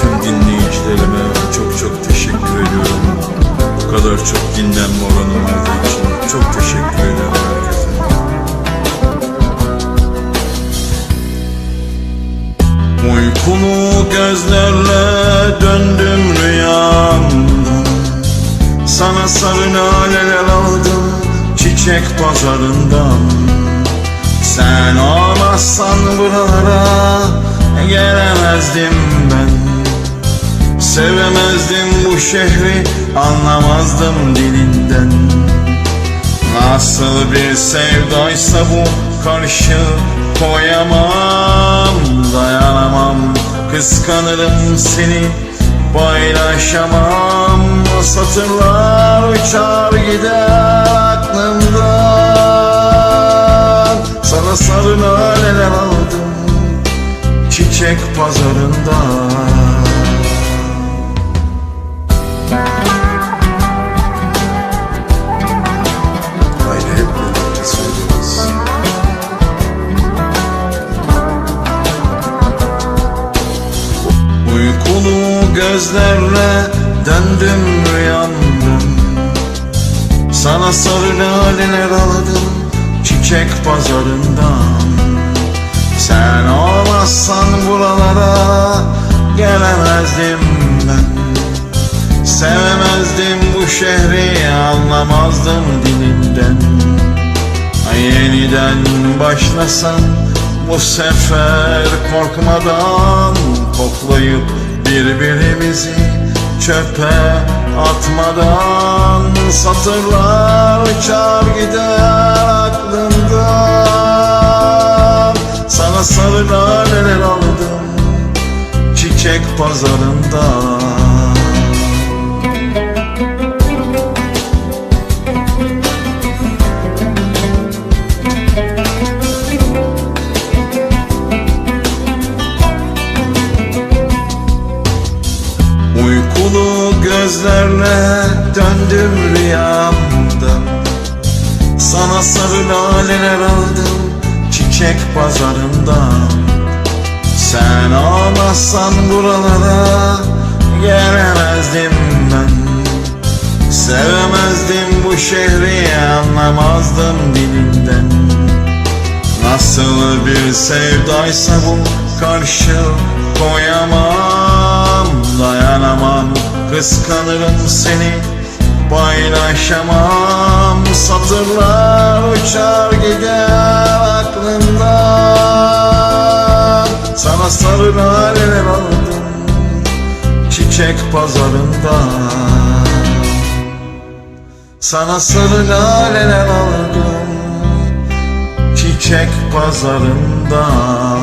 Tüm dinleyicilerime çok çok teşekkür ediyorum. Bu kadar çok dinlenme oranı olduğu için çok teşekkür ederim herkese. Uykulu gözlerle döndüm rüyamda Sana sarı laleler aldım çiçek pazarından Sen olmazsan buralara gelemezdim ben. Sevemezdim bu şehri anlamazdım dilinden. Nasıl bir sevdaysa bu karşı koyamam Dayanamam. Kıskanırım seni paylaşamam. Satırlar uçar gider aklımdan. Sana sarı laleler aldım çiçek pazarından Haydi hep birlikte söylüyoruz. Uykulu gözlerle döndüm rüyamdan Sana sarı laleler aldım çiçek pazarından gelemezdim ben. Sevemezdim bu şehri anlamazdım dilinden. Ay Yeniden başlasam bu sefer korkmadan Koklayıp birbirimizi çöpe atmadan Satırlar uçar gider aklımdan. Sana sarı laleler aldım çiçek pazarından Uykulu gözlerle döndüm rüyamda. Sana sarı laleler aldım çiçek pazarından Sen olmazsan buralara gelemezdim ben. Sevemezdim bu şehri anlamazdım dilinden. Nasıl bir sevdaysa bu karşı koyamam. Dayanamam kıskanırım seni paylaşamam. Satırlar uçar gider çiçek pazarından Sana sarı laleler aldım çiçek pazarından